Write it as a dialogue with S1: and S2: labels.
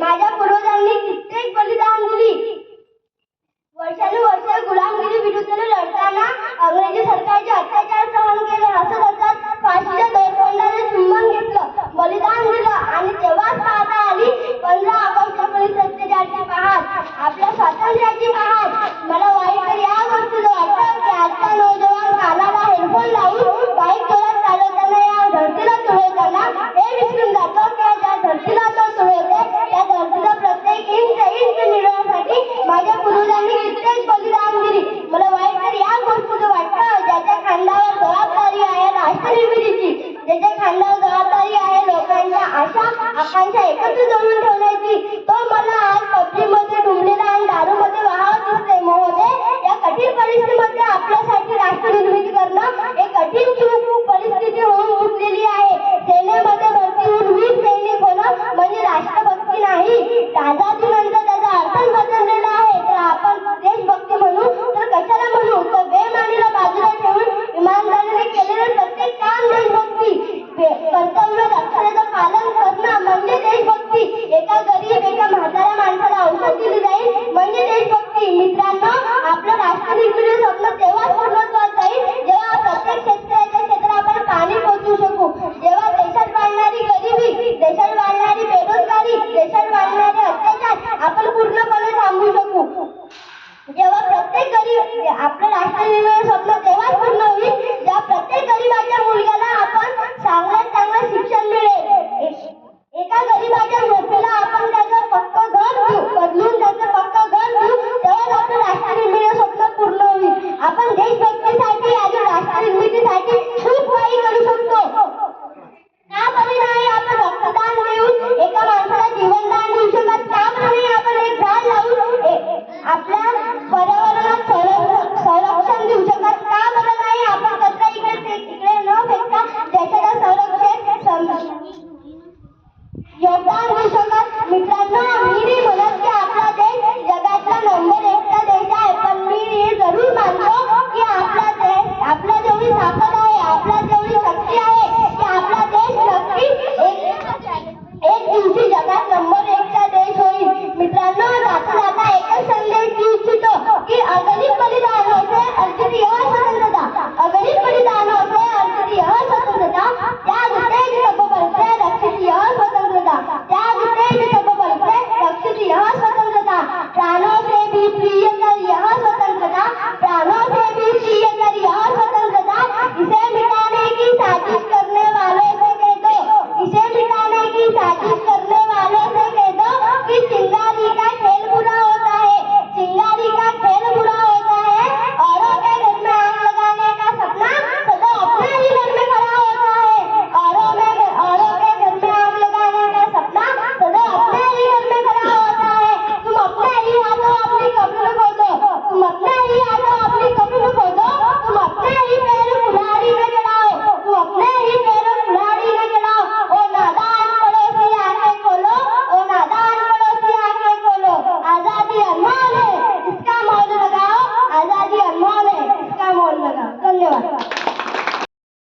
S1: माझ्या पूर्वजांनी कित्येक बलिदान दिली वर्षानुवर्षे गुलामगिरी विरुद्ध लढताना अंग्रेजी सरकारचे अत्याचार सहन केले. असं असतात फाशीच्या दोरखंडाने चुंबन घेतलं बलिदान दिलं आणि तेव्हाच पाहता आली पंधरा ऑगस्ट एकोणीसशे सत्तेचाळीस पहाट. आपल्या स्वातंत्र्याची पहाट. मला आकांक्षा एकत्र जमून ठेवण्याची तो मला आज पबजी मध्ये डुंबलेला असतील आपलं राष्ट्र आपण पाणी पोचवू शकू जेव्हा देशात वाढणारी गरिबी देशात वाढणारी बेरोजगारी देशात वाढणारे अत्याचार आपण पूर्णपणे थांबवू शकू. जेव्हा प्रत्येक गरीब आपलं राष्ट्र आपल्या पर्यावरणात संरक्षण देऊ शकत का बरं नाही? आपण कचरा इकडे तिकडे न फेकता त्याच्याला संरक्षण योगदान देऊ शकत. मित्रांनो मी नाही म्हणत की आपला देश जगातला नंबर एकचा देश आहे. पण मी हे जरूर मानतो की आपला देश आपला जेवढी ताकद आहे आपला जेवढी शक्ती आहे की आपला देश नक्की एक एक दिवशी जगात नंबर एकचा চালু